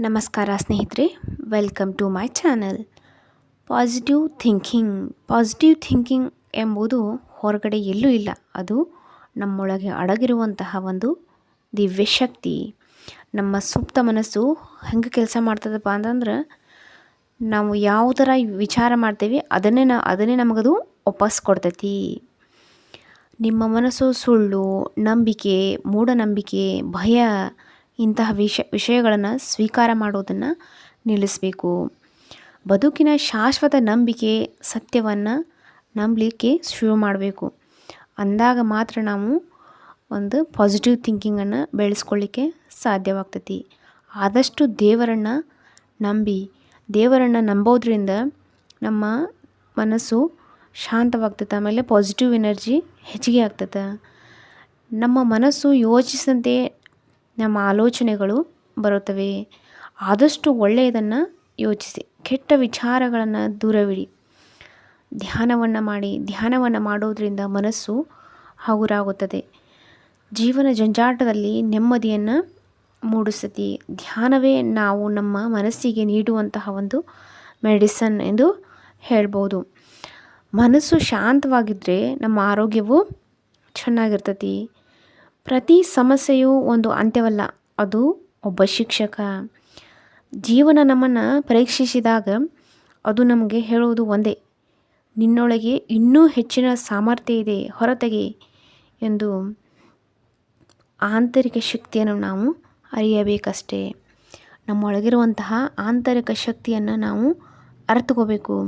ನಮಸ್ಕಾರ ಸ್ನೇಹಿತರೆ welcome to my channel positive thinking positive thinking ಎಂಬುದು ಹೊರಗಡೆ ಎಲ್ಲೂ ಇಲ್ಲ. ಅದು ನಮ್ಮೊಳಗೆ ಅಡಗಿರುವಂತಹ ಒಂದು ದಿವ್ಯ ಶಕ್ತಿ. ನಮ್ಮ ಸುಪ್ತ ಮನಸ್ಸು ಹೆಂಗೆ ಕೆಲಸ ಮಾಡ್ತದಪ್ಪ ಅಂತಂದ್ರೆ, ನಾವು ಯಾವ ಥರ ವಿಚಾರ ಮಾಡ್ತೇವೆ ಅದನ್ನೇ ನಾ, ಅದನ್ನೇ ನಮಗದು ವಾಪಸ್ ಕೊಡ್ತೈತಿ. ನಿಮ್ಮ ಮನಸ್ಸು ಸುಳ್ಳು, ನಂಬಿಕೆ, ಮೂಢನಂಬಿಕೆ, ಭಯ ಇಂತಹ ವಿಷ, ವಿಷಯಗಳನ್ನು ಸ್ವೀಕಾರ ಮಾಡೋದನ್ನು ನಿಲ್ಲಿಸಬೇಕು. ಬದುಕಿನ ಶಾಶ್ವತ ನಂಬಿಕೆ ಸತ್ಯವನ್ನು ನಂಬಲಿಕ್ಕೆ ಶುರು ಮಾಡಬೇಕು. ಅಂದಾಗ ಮಾತ್ರ ನಾವು ಒಂದು ಪಾಸಿಟಿವ್ ಥಿಂಕಿಂಗನ್ನು ಬೆಳೆಸ್ಕೊಳ್ಳಿಕ್ಕೆ ಸಾಧ್ಯವಾಗ್ತೈತಿ. ಆದಷ್ಟು ದೇವರನ್ನು ನಂಬಿ, ದೇವರನ್ನು ನಂಬೋದ್ರಿಂದ ನಮ್ಮ ಮನಸ್ಸು ಶಾಂತವಾಗ್ತೈತೆ ಆಮೇಲೆ ಪಾಸಿಟಿವ್ ಎನರ್ಜಿ ಹೆಚ್ಚಿಗೆ ಆಗ್ತದೆ. ನಮ್ಮ ಮನಸ್ಸು ಯೋಚಿಸಿದಂತೆ ನಮ್ಮ ಆಲೋಚನೆಗಳು ಬರುತ್ತವೆ. ಆದಷ್ಟು ಒಳ್ಳೆಯದನ್ನು ಯೋಚಿಸಿ, ಕೆಟ್ಟ ವಿಚಾರಗಳನ್ನು ದೂರವಿಡಿ. ಧ್ಯಾನವನ್ನು ಮಾಡಿ, ಧ್ಯಾನವನ್ನು ಮಾಡೋದರಿಂದ ಮನಸ್ಸು ಹಗುರಾಗುತ್ತದೆ. ಜೀವನ ಜಂಜಾಟದಲ್ಲಿ ನೆಮ್ಮದಿಯನ್ನು ಮೂಡಿಸುತ್ತೆ, ಧ್ಯಾನವೇ ನಾವು ನಮ್ಮ ಮನಸ್ಸಿಗೆ ನೀಡುವಂತಹ ಒಂದು ಮೆಡಿಸನ್ ಎಂದು ಹೇಳ್ಬೋದು. ಮನಸ್ಸು ಶಾಂತವಾಗಿದ್ದರೆ ನಮ್ಮ ಆರೋಗ್ಯವು ಚೆನ್ನಾಗಿರ್ತತಿ. ಪ್ರತಿ ಸಮಸ್ಯೆಯು ಒಂದು ಅಂತ್ಯವಲ್ಲ. ಅದು ಒಬ್ಬ ಶಿಕ್ಷಕ. ಜೀವನ ನಮ್ಮನ್ನು ಪರೀಕ್ಷಿಸಿದಾಗ ಅದು ನಮಗೆ ಹೇಳುವುದು ಒಂದೇ. ನಿನ್ನೊಳಗೆ ಇನ್ನೂ ಹೆಚ್ಚಿನ ಸಾಮರ್ಥ್ಯ ಇದೆ, ಹೊರತೆಗೆ ಎಂದು ಆಂತರಿಕ ಶಕ್ತಿಯನ್ನು ನಾವು ಅರಿಯಬೇಕಷ್ಟೇ. ನಮ್ಮೊಳಗಿರುವಂತಹ ಆಂತರಿಕ ಶಕ್ತಿಯನ್ನು ನಾವು ಅರ್ಥಕೋಬೇಕು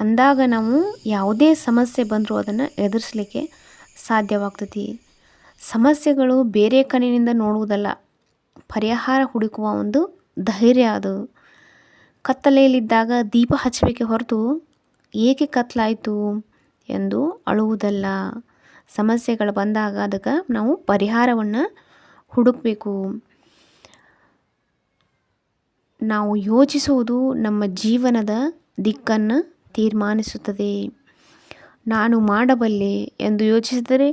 ಅಂದಾಗ ನಾವು ಯಾವುದೇ ಸಮಸ್ಯೆ ಬಂದರೂ ಅದನ್ನು ಎದುರಿಸಲಿಕ್ಕೆ ಸಾಧ್ಯವಾಗ್ತತಿ. ಸಮಸ್ಯೆಗಳು ಬೇರೆ ಕಣ್ಣಿನಿಂದ ನೋಡುವುದಲ್ಲ, ಪರಿಹಾರ ಹುಡುಕುವ ಒಂದು ಧೈರ್ಯ ಅದು. ಕತ್ತಲೆಯಲ್ಲಿದ್ದಾಗ ದೀಪ ಹಚ್ಚಬೇಕೆ ಹೊರತು ಏಕೆ ಕತ್ತಲಾಯಿತು ಎಂದು ಅಳುವುದಲ್ಲ. ಸಮಸ್ಯೆಗಳು ಬಂದಾಗ ಅದಕ್ಕೆ ನಾವು ಪರಿಹಾರವನ್ನು ಹುಡುಕಬೇಕು. ನಾವು ಯೋಚಿಸುವುದು ನಮ್ಮ ಜೀವನದ ದಿಕ್ಕನ್ನು ತೀರ್ಮಾನಿಸುತ್ತದೆ. ನಾನು ಮಾಡಬಲ್ಲೆ ಎಂದು ಯೋಚಿಸಿದರೆ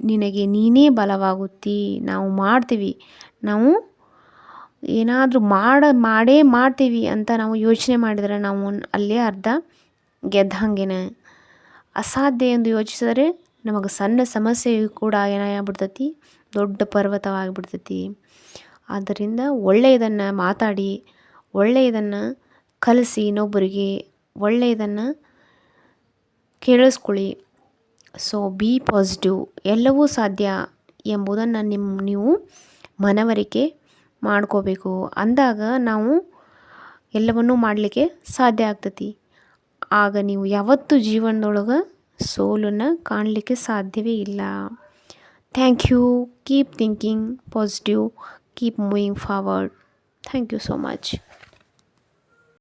ನಿನಗೆ ನೀನೇ ಬಲವಾಗುತ್ತಿ. ನಾವು ಮಾಡ್ತೀವಿ. ನಾವು ಏನಾದರೂ ಮಾಡ, ಮಾಡೇ ಮಾಡ್ತೀವಿ ಅಂತ ನಾವು ಯೋಚನೆ ಮಾಡಿದರೆ ನಾವು ಅಲ್ಲೇ ಅರ್ಧ ಗೆದ್ದಂಗೆನೆ ಅಸಾಧ್ಯ ಎಂದು ಯೋಚಿಸಿದರೆ ನಮಗೆ ಸಣ್ಣ ಸಮಸ್ಯೆಯು ಕೂಡ ಏನಾಗ್ಬಿಡ್ತೈತಿ? ದೊಡ್ಡ ಪರ್ವತವಾಗಿಬಿಡ್ತೈತಿ. ಆದ್ದರಿಂದ ಒಳ್ಳೆಯದನ್ನು ಮಾತಾಡಿ, ಒಳ್ಳೆಯದನ್ನು ಕಲಿಸಿ ಇನ್ನೊಬ್ಬರಿಗೆ, ಒಳ್ಳೆಯದನ್ನು ಕೇಳಿಸ್ಕೊಳ್ಳಿ. ಸೊ ಬಿ ಪಾಸಿಟಿವ್ ಎಲ್ಲವೂ ಸಾಧ್ಯ ಎಂಬುದನ್ನು ನಿಮ್ಮ ನೀವು ಮನವರಿಕೆ ಮಾಡ್ಕೋಬೇಕು. ಅಂದಾಗ ನಾವು ಎಲ್ಲವನ್ನೂ ಮಾಡಲಿಕ್ಕೆ ಸಾಧ್ಯ ಆಗ್ತತಿ. ಆಗ ನೀವು ಯಾವತ್ತೂ ಜೀವನದೊಳಗೆ ಸೋಲನ್ನು ಕಾಣಲಿಕ್ಕೆ ಸಾಧ್ಯವೇ ಇಲ್ಲ. Thank you keep thinking positive keep moving forward thank you so much